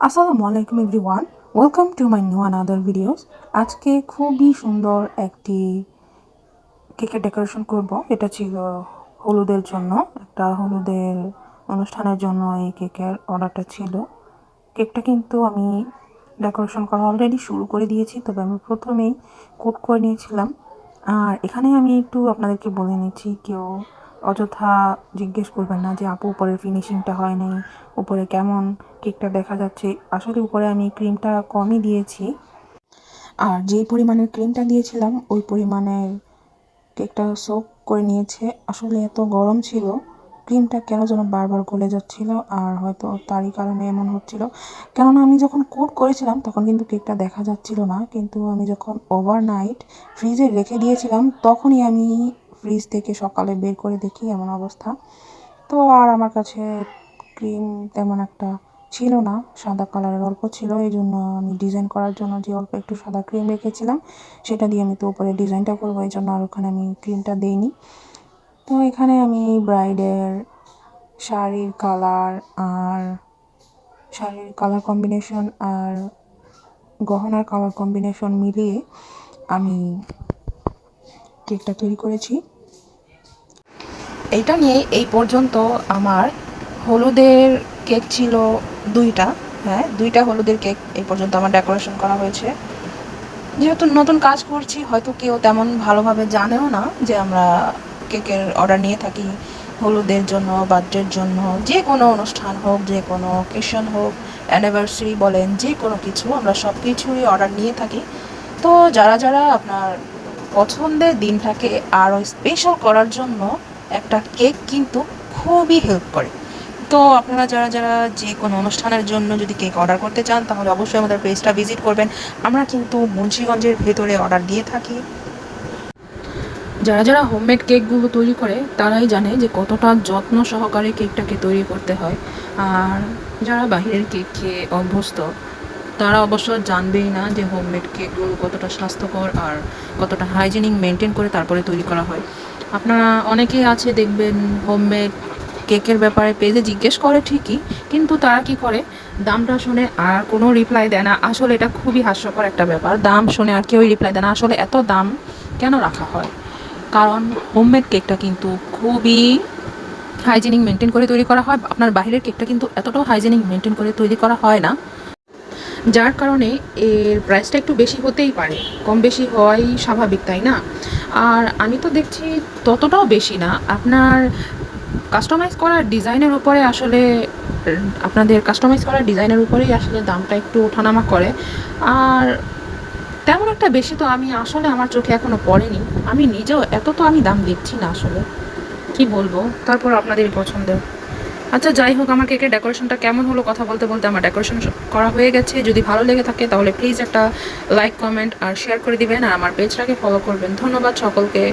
আসসালামু আলাইকুম everyone, welcome to my new another videos. আজকে খুবই সুন্দর একটি কেকের ডেকোরেশন করব। এটা ছিল হলুদের জন্য, একটা হলুদের অনুষ্ঠানের জন্য এই কেকের অর্ডারটা ছিল। কেকটা কিন্তু আমি ডেকোরেশন করা অলরেডি শুরু করে দিয়েছি, তবে আমি প্রথমেই কোট করে নিয়েছিলাম। আর এখানে আমি একটু আপনাদেরকে বলে নিচ্ছি, কেউ অযথা জিজ্ঞেস করবেন না যে, আপু উপরের ফিনিশিংটা হয় নাই? উপরে কেমন কেকটা দেখা যাচ্ছে? আসলে উপরে আমি ক্রিমটা কমই দিয়েছি। আর যেই পরিমাণের ক্রিমটা দিয়েছিলাম, ওই পরিমাণের কেকটা সোক করে নিয়েছে। আসলে এত গরম ছিল ক্রিমটা কেন যেন বারবার গলে যাচ্ছিল আর হয়তো তারই কারণে এমন হচ্ছিল। কেননা আমি যখন কোট করেছিলাম, তখন কিন্তু কেকটা দেখা যাচ্ছিল না। কিন্তু আমি যখন ওভারনাইট ফ্রিজে রেখে দিয়েছিলাম, তখনই আমি ফ্রিজ থেকে সকালে বের করে দেখি এমন অবস্থা। তো আর আমার কাছে ক্রিম তেমন একটা ছিল না, সাদা কালারের অল্প ছিল। এই জন্য আমি ডিজাইন করার জন্য যে অল্প একটু সাদা ক্রিম রেখেছিলাম, সেটা দিয়ে আমি তো উপরে ডিজাইনটা করব, এই জন্য আর ওখানে আমি ক্রিমটা দিইনি। তো এখানে আমি ব্রাইডের শাড়ির কালার আর শাড়ির কালার কম্বিনেশন আর গহনার কালার কম্বিনেশন মিলিয়ে আমি কেকটা তৈরি করেছি। এইটা নিয়ে এই পর্যন্ত আমার হলুদের কেক ছিল দুইটা হ্যাঁ দুইটা হলুদের কেক এই পর্যন্ত আমার ডেকোরেশন করা হয়েছে। যেহেতু নতুন কাজ করছি, হয়তো কেউ তেমন ভালোভাবে জানেও না যে আমরা কেকের অর্ডার নিয়ে থাকি হলুদের জন্য, বার্থডের জন্য, যে কোনো অনুষ্ঠান হোক, যে কোনো অকেশন হোক অ্যানিভার্সারি বলেন, যে কোনো কিছু, আমরা সব কিছুই অর্ডার নিয়ে থাকি। তো যারা যারা আপনার পছন্দের দিনটাকে আরও স্পেশাল করার জন্য একটা কেক কিন্তু খুবই হেল্প করে। তো আপনারা যারা যারা যে কোনো অনুষ্ঠানের জন্য যদি কেক অর্ডার করতে চান, তাহলে অবশ্যই আমাদের পেজটা ভিজিট করবেন। আমরা কিন্তু মুন্সিগঞ্জের ভেতরে অর্ডার দিয়ে থাকি। যারা যারা হোমমেড কেকগুলো তৈরি করে, তারাই জানে যে কতটা যত্ন সহকারে কেকটাকে তৈরি করতে হয়। আর যারা বাহিরের কেক খেয়ে অভ্যস্ত, তারা অবশ্য জানবেই না যে হোমমেড কেকগুলো কতটা স্বাস্থ্যকর আর কতটা হাইজেনিক মেনটেন করে তারপরে তৈরি করা হয়। আপনারা অনেকেই আছে, দেখবেন হোমমেড কেকের ব্যাপারে পেজে জিজ্ঞেস করে ঠিকই, কিন্তু তারা কি করে? দামটা শুনে আর কোনো রিপ্লাই দেয় না। আসলে এটা খুবই হাস্যকর একটা ব্যাপার। দাম শুনে আর কেউই রিপ্লাই দেয় না। আসলে এত দাম কেন রাখা হয়? কারণ হোমমেড কেকটা কিন্তু খুবই হাইজেনিক মেনটেন করে তৈরি করা হয়। আপনার বাইরের কেকটা কিন্তু এতটাও হাইজেনিক মেনটেন করে তৈরি করা হয় না। যার কারণে এর প্রাইসটা একটু বেশি হতেই পারে। কম বেশি হওয়াই স্বাভাবিক, তাই না? আর আমি তো দেখছি ততটাও বেশি না। আপনার কাস্টমাইজ করার ডিজাইনের উপরে আসলে, আপনাদের কাস্টমাইজ করার ডিজাইনের উপরেই আসলে দামটা একটু ওঠানামা করে। আর তেমন একটা বেশি তো আমি আসলে আমার চোখে এখনও পড়েনি। আমি নিজেও এত তো আমি দাম দিচ্ছি না আসলে। কি বলব? তারপর আপনাদের পছন্দ আচ্ছা যাই হোক আমার কেকের ডেকোরেশনটা কেমন হলো কথা বলতে বলতে আমার ডেকোরেশন করা হয়ে গেছে। যদি ভালো লেগে থাকে, তাহলে প্লিজ একটা লাইক কমেন্ট আর শেয়ার করে দিবেন, আর আমার পেজটাকে ফলো করবেন। ধন্যবাদ সকলকে।